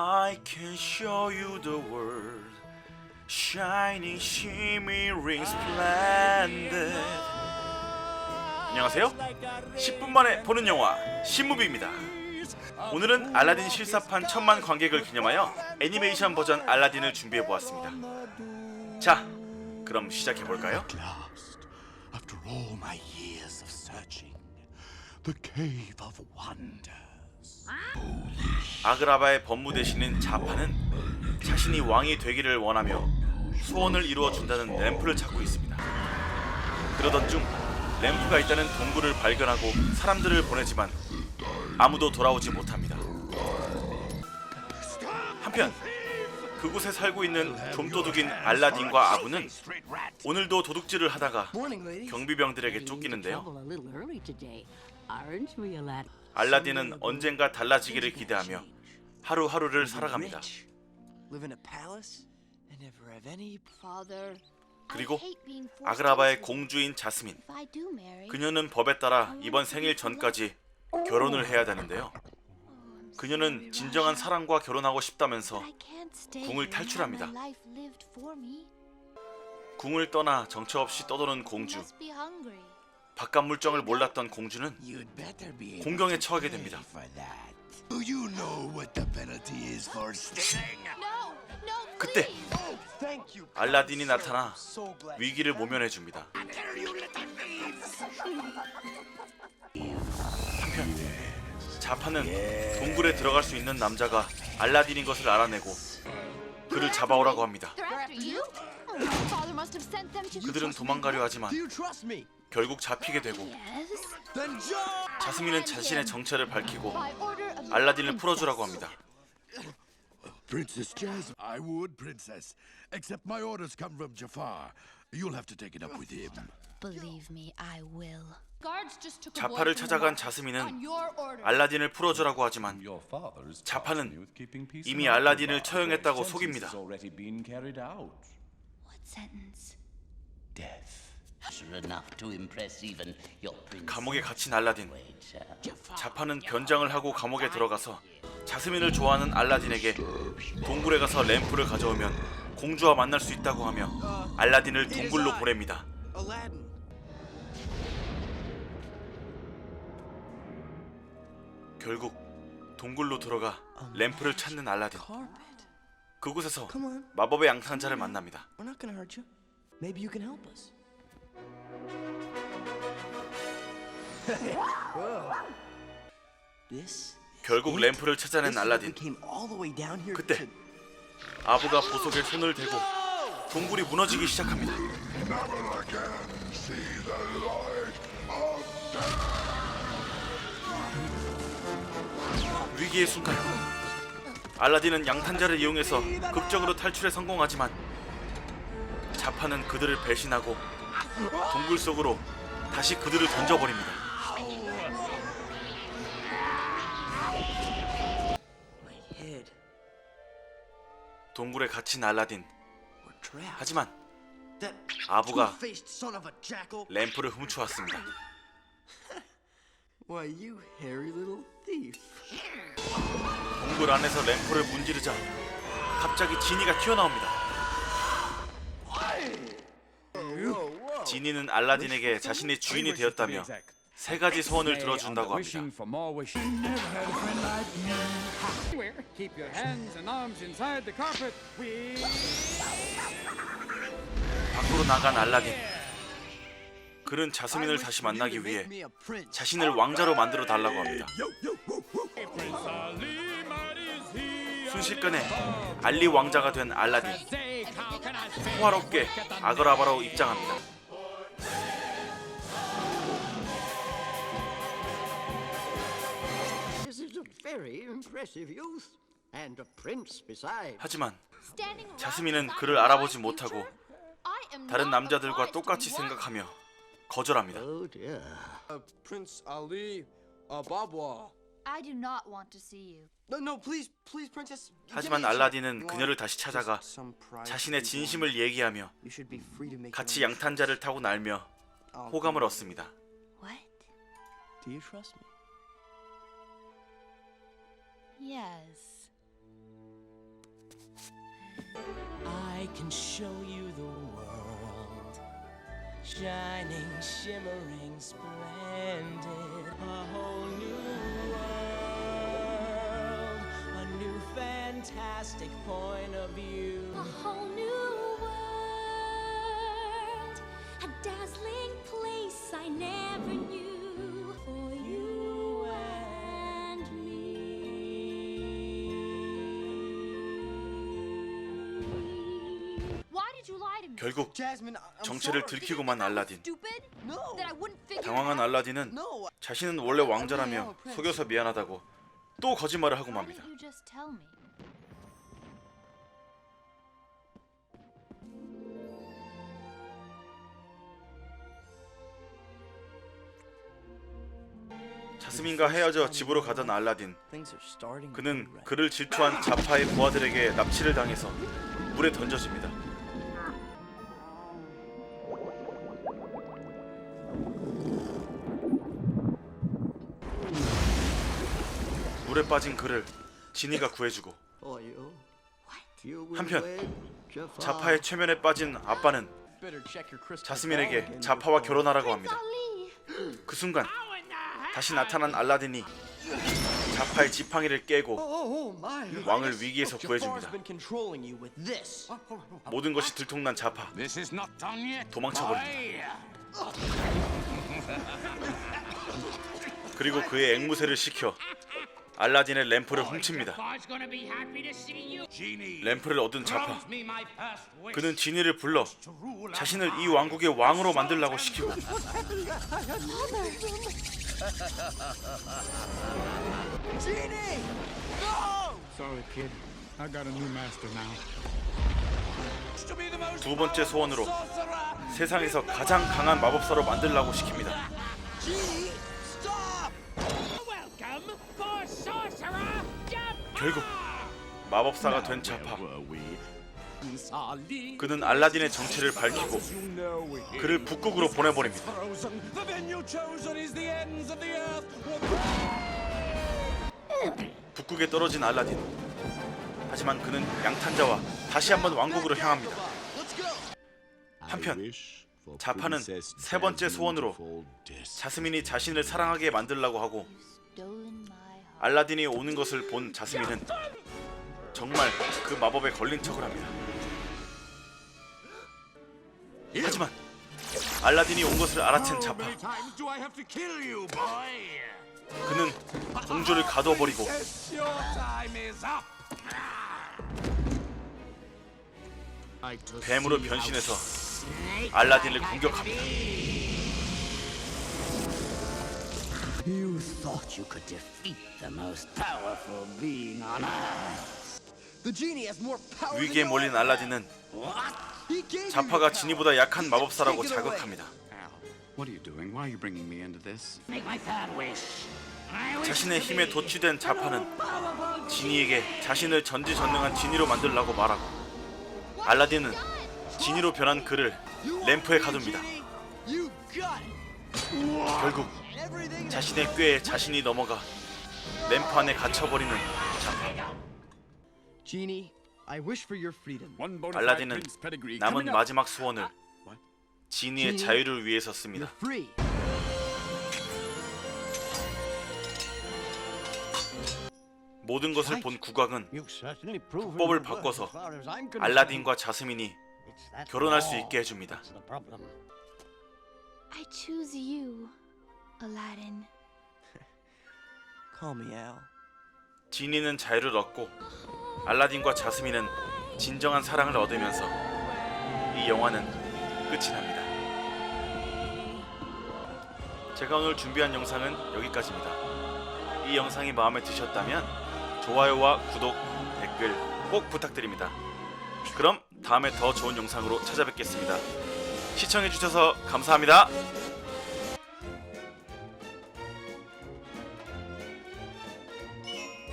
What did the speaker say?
I can show you the world shining shimmering splendid 안녕하세요 10분 만에 보는 영화 신무비입니다 오늘은 알라딘 실사판 천만 관객을 기념하여 애니메이션 버전 알라딘을 준비해 보았습니다 자 그럼 시작해 볼까요? After all my years of searching, the Cave of Wonders. 아그라바의 법무 대신인 자파는 자신이 왕이 되기를 원하며 소원을 이루어 준다는 램프를 찾고 있습니다. 그러던 중 램프가 있다는 동굴을 발견하고 사람들을 보내지만 아무도 돌아오지 못합니다. 한편 그곳에 살고 있는 좀도둑인 알라딘과 아부는 오늘도 도둑질을 하다가 경비병들에게 쫓기는데요. 알라딘은 언젠가 달라지기를 기대하며 하루하루를 살아갑니다. Live in a palace and never have any. 그리고 아그라바의 공주인 자스민. 그녀는 법에 따라 이번 생일 전까지 결혼을 해야 되는데요. 그녀는 진정한 사랑과 결혼하고 싶다면서 궁을 탈출합니다. 궁을 떠나 정처 없이 떠도는 공주. 바깥 물정을 몰랐던 공주는 공경에 처하게 됩니다. for that. Do you know what the penalty is for stealing? 그때 Oh, thank you. 알라딘이 나타나. 위기를 모면해 줍니다. Thieves! 자파는 동굴에 들어갈 수 있는 남자가 알라딘인 것을 알아내고 그를 잡아오라고 합니다. 그들은 도망가려 하지만 결국 잡히게 되고! 자스민은 자신의 정체를 밝히고 알라딘을 풀어주라고 합니다. Princess Jasmine. I would, Princess. Except my orders come from Jafar. You'll have to take it up with him. Believe me, I will. 자파를 찾아간 자스민은 알라딘을 풀어주라고 하지만 자파는 이미 알라딘을 처형했다고 속입니다. What sentence? enough to impress even your prince. 감옥에 갇힌 알라딘. 자파는 변장을 하고 감옥에 들어가서 자스민을 좋아하는 알라딘에게 동굴에 가서 램프를 가져오면 공주와 만날 수 있다고 하며 알라딘을 동굴로 보냅니다. 결국 동굴로 들어가 램프를 찾는 알라딘. 그곳에서. 마법의 양탄자를 만납니다. 결국 램프를 찾아낸 알라딘. 그때 아부가 보석에 손을 대고 동굴이 무너지기 시작합니다. 위기의 순간 알라딘은 양탄자를 이용해서 극적으로 탈출에 성공하지만 자파는 그들을 배신하고 동굴 속으로 다시 그들을 던져버립니다. 동굴에 갇힌 알라딘. 하지만 아부가. 램프를 훔쳐왔습니다. 동굴 안에서 램프를 문지르자 갑자기 지니가 튀어나옵니다. 지니는 알라딘에게 자신의 주인이 되었다며 세 가지 소원을 들어준다고 합니다. 밖으로 나간 알라딘. 그는 자스민을 다시 만나기 위해. 자신을 왕자로 만들어 달라고 합니다. 순식간에 알리 왕자가 된 알라딘. 호화롭게 아그라바로 입장합니다. Very impressive youth, and a prince besides. 하지만 자스민은 그를 알아보지 못하고 다른 남자들과 똑같이 생각하며 거절합니다. Oh dear. Prince Ali Ababwa. I do not want to see you. No, no, please, please, princess. 하지만. 알라딘은 그녀를 다시 찾아가 자신의 진심을 얘기하며 going. You should be free to make 같이 양탄자를 타고 날며. 호감을 얻습니다. What? Do you trust me? Yes. I can show you the world. Shining, shimmering, splendid. A whole new world. A new fantastic point of view. A whole new world, a dazzling 결국 정체를. 들키고만 알라딘. 당황한? 알라딘은 No. 자신은 원래 왕자라며 속여서 미안하다고 또 거짓말을 하고 맙니다. didn't you just tell me? 자스민과 헤어져 집으로 가던 알라딘. Things are starting to 그는. 그를 질투한 자파의 부하들에게 납치를 당해서 물에 던져집니다. 물에 빠진 그를 지니가 구해주고 한편. 자파의 최면에 빠진 아빠는 자스민에게 자파와 결혼하라고 합니다. 그 순간 다시 나타난 알라딘이 자파의 지팡이를 깨고 Oh, oh. 왕을 위기에서 구해줍니다. 모든 것이 들통난 자파. 도망쳐버립니다. 그리고 그의 앵무새를 시켜 알라딘의 램프를 훔칩니다. 램프를 얻은 자파 그는 지니를 불러 자신을 이 왕국의 왕으로 만들라고 시키고 Sorry, kid. I got a new master now. to be the most 두 번째 소원으로. 세상에서 가장 강한 마법사로 만들라고 시킵니다. 결국 마법사가 된 자파 그는 알라딘의 정체를 밝히고 그를 북극으로 보내버립니다. 북극에 떨어진 알라딘. 하지만 그는 양탄자와 다시 한번 왕국으로 향합니다. 한편 자파는 세 번째 소원으로 자스민이 자신을 사랑하게 만들라고 하고. 알라딘이 오는 것을 본 자스민은 정말 그 마법에 걸린 척을 합니다. 하지만 알라딘이 온 것을 알아챈 자파? 그는 공주를 가둬버리고. 뱀으로 변신해서 알라딘을 공격합니다. You thought you could defeat the most powerful being on earth. The genie has more power 위기에 몰린 알라딘은 He gave you 자파가 지니보다 약한 마법사라고. 자극합니다. What are you doing? Why are you bringing me into this? Make my third wish. 자신의 힘에 도취된 자파는 지니에게 자신을 전지전능한 지니로 만들라고 말하고 알라딘은 지니로 변한 그를 램프에 가둡니다. You got it. 결국 자신의 꾀에 자신이 넘어가 램프 안에 갇혀버리는 fide 알라딘은 남은. 마지막 소원을 지니의 자유를 위해서 씁니다. 모든 것을 본 국왕은 You've certainly proven 법을 your worth 바꿔서. 알라딘과 자스민이 결혼할 수 있게 해줍니다. I choose you, Aladdin. Call me Al. 지니는 자유를 얻고 알라딘과 자스민은 진정한 사랑을 얻으면서 이 영화는 끝이 납니다. 제가 오늘 준비한 영상은 여기까지입니다. 이 영상이 마음에 드셨다면 좋아요와 구독, 댓글 꼭 부탁드립니다. 그럼 다음에 더 좋은 영상으로 찾아뵙겠습니다. 시청해주셔서 감사합니다.